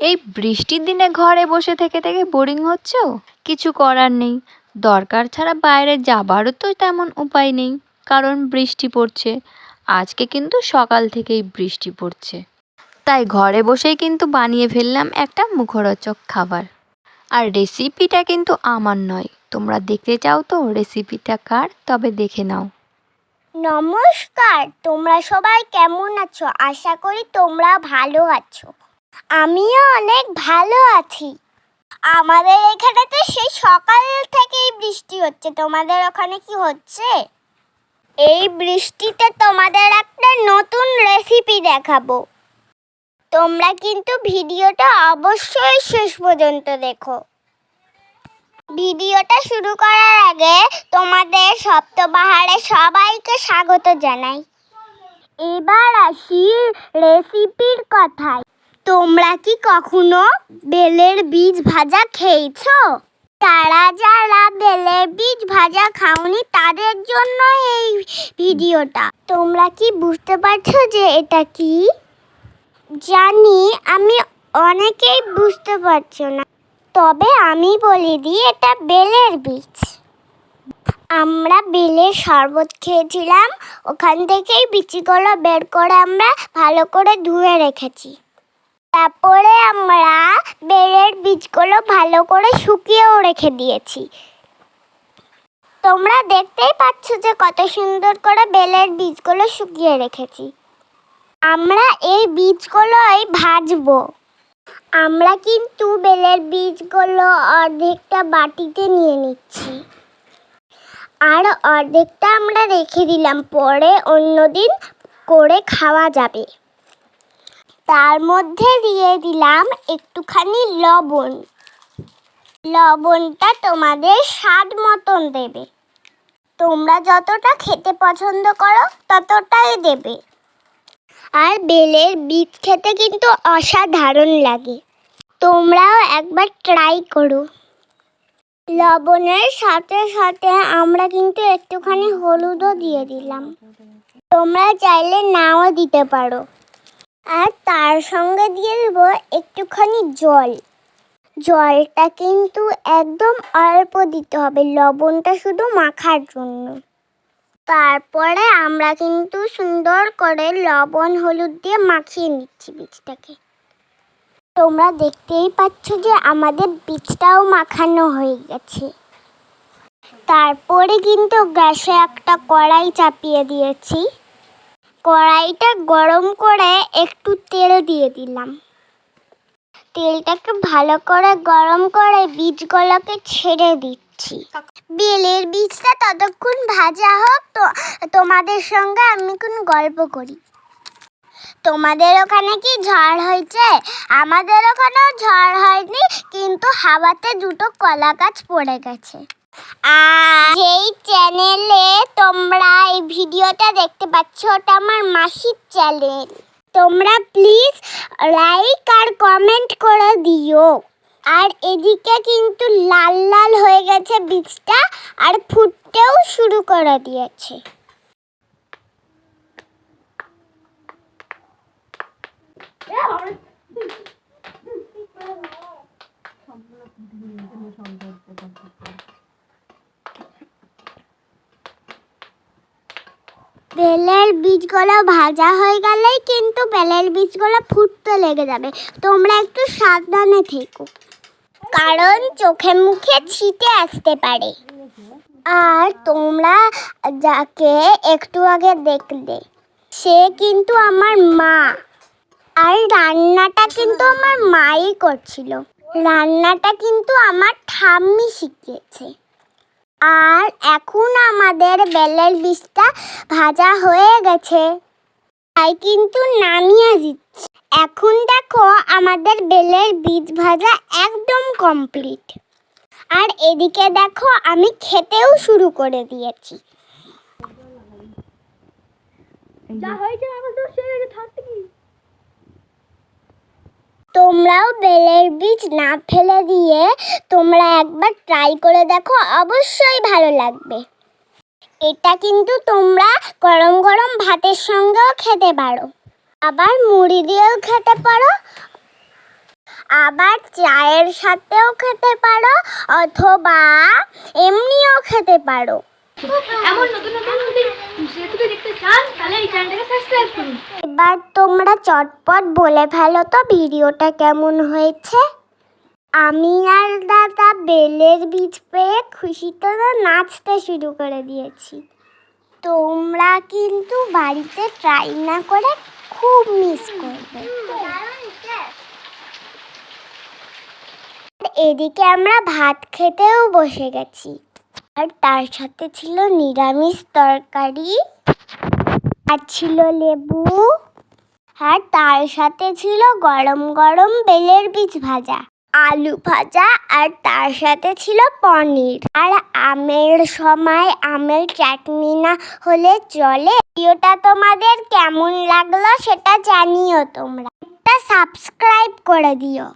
এই বৃষ্টির দিনে ঘরে বসে থেকে থেকে বোরিং হচ্ছ? কিছু করার নেই। দরকার ছাড়া বাইরে যাবারও তো তেমন উপায় নেই, কারণ বৃষ্টি পড়ছে। আজকে কিন্তু সকাল থেকেই বৃষ্টি পড়ছে। তাই ঘরে বসেই কিন্তু বানিয়ে ফেললাম একটা মুখরোচক খাবার। আর রেসিপিটা কিন্তু আমার নয়। তোমরা দেখতে চাও তো রেসিপিটা কার? তবে দেখে নাও। নমস্কার, তোমরা সবাই কেমন আছো? আশা করি তোমরা ভালো আছো। আমিও অনেক ভালো আছি। আমাদের এখানে তো সেই সকাল থেকেই বৃষ্টি হচ্ছে। তোমাদের ওখানে কি হচ্ছে? এই বৃষ্টিতে তোমাদের একটা নতুন রেসিপি দেখাবো। তোমরা কিন্তু ভিডিওটা অবশ্যই শেষ পর্যন্ত দেখো। ভিডিওটা শুরু করার আগে তোমাদের সপ্তবাহারে সবাইকে স্বাগত জানাই। এবার আসি রেসিপির কথায়। তোমরা কি কখনো বেলের বীজ ভাজা খেয়েছো? তারা যারা বেলের বীজ ভাজা খাওনি তাদের জন্য এই ভিডিওটা। তোমরা কি বুঝতে পারছ যে এটা কি? জানি, আমি অনেকেই বুঝতে পারছ না। তবে আমি বলে দিই, এটা বেলের বীজ। আমরা বেলের শরবত খেয়েছিলাম, ওখান থেকেই বিচিগুলো বের করে আমরা ভালো করে ধুয়ে রেখেছি। তারপরে আমরা বেলের বীজগুলো ভালো করে শুকিয়েও রেখে দিয়েছি। তোমরা দেখতেই পাচ্ছ যে কত সুন্দর করে বেলের বীজগুলো শুকিয়ে রেখেছি। আমরা এই বীজগুলোই ভাজবো। আমরা কিন্তু বেলের বীজগুলো অর্ধেকটা বাটিতে নিয়ে নিচ্ছি। আর অর্ধেকটা আমরা রেখে দিলাম, পরে অন্যদিন করে খাওয়া যাবে। তার মধ্যে দিয়ে দিলাম একটুখানি লবণ। লবণটা তোমাদের স্বাদ মতন দেবে। তোমরা যতটা খেতে পছন্দ করো ততটাই দেবে। আর বেলের বীজ খেতে কিন্তু অসাধারণ লাগে। তোমরাও একবার ট্রাই করো। লবণের সাথে সাথে আমরা কিন্তু একটুখানি হলুদও দিয়ে দিলাম। তোমরা চাইলে নাও দিতে পারো। আর তার সঙ্গে দিয়ে দেব একটুখানি জল। জলটা কিন্তু একদম অল্প দিতে হবে, লবণটা শুধু মাখার জন্য। তারপরে আমরা কিন্তু সুন্দর করে লবণ, হলুদ দিয়ে মাখিয়ে নিচ্ছি বীজটাকে। তোমরা দেখতেই পাচ্ছ যে আমাদের বীজটাও মাখানো হয়ে গেছে। তারপরে কিন্তু গ্যাসে একটা কড়াই চাপিয়ে দিয়েছি। কড়াইটা গরম করে একটু তেল দিয়ে দিলাম। তেলটাকে ভালো করে গরম করে বীজগুলোকে ছেড়ে দিচ্ছি। বেলের বীজটা ততক্ষণ ভাজা হোক, তো তোমাদের সঙ্গে আমি কোন গল্প করি। তোমাদের ওখানে কি ঝড় হয়েছে? আমাদের ওখানেও ঝড় হয়নি, কিন্তু হাওয়াতে দুটো কলা গাছ পড়ে গেছে। আর যেই চ্যানেলে তোমরা এই ভিডিওটা দেখতে পাচ্ছ ওটা আমার মাসির চ্যানেল তোমরা প্লিজ লাইক আর কমেন্ট করে দিও। আর এদিকে কিন্তু লাল লাল হয়ে গেছে বীজটা আর ফুটতেও শুরু করে দিয়েছে। বেলের বীজগুলো ভাজা হয়ে গেলেই কিন্তু বেলের বীজগুলো ফুটতে লেগে যাবে। তোমরা একটু সাবধানে থেকো। কারণ চোখে মুখে ছিটে আসতে পারে। আর তোমরা যাকে একটু আগে দেখলে, সে কিন্তু আমার মা। আর রান্নাটা কিন্তু আমার মাই করছিল। রান্নাটা কিন্তু আমার ঠাম্মি শিখিয়েছে। আর এখন আমাদের বেলের বীজটা ভাজা হয়ে গেছে। তাই কিন্তু নামিয়ে দিচ্ছি। এখন দেখো আমাদের বেলের বীজ ভাজা একদম কমপ্লিট। আর এদিকে দেখো আমি খেতেও শুরু করে দিয়েছি। তোমরাও বেলের বীজ না ফেলে দিয়ে তোমরা একবার ট্রাই করে দেখো, অবশ্যই ভালো লাগবে। এটা কিন্তু তোমরা গরম গরম ভাতের সঙ্গেও খেতে পারো। আবার মুড়ি দিয়েও খেতে পারো। আবার চায়ের সাথেও খেতে পারো, অথবা এমনিও খেতে পারো। এমন নতুন নতুন রেসিপি দেখতে চান, তাহলে এই চ্যানেলটাকে সাবস্ক্রাইব করুন। এবার তোমরা চটপট বলে ফেলো তো ভিডিওটা কেমন হয়েছে। আমি আর দাদা বেলের বীজ পেয়ে খুশিতে নাচতে শুরু করে দিয়েছি। তোমরা কিন্তু বাড়িতে ট্রাই না করে খুব মিস করবে। এদিকে আমরা ভাত খেতেও বসে গেছি। আর তার সাথে ছিল নিরামিষ তরকারি আর ছিল লেবু আর তার সাথে ছিল গরম গরম বেলের বীজ ভাজা, আলু ভাজা আর তার সাথে ছিল পনির। আর আমের সময় আমের চাটনি না হলে চলে। ভিডিওটা তোমাদের কেমন লাগল সেটা জানিও তোমরা। একটা সাবস্ক্রাইব করে দিও।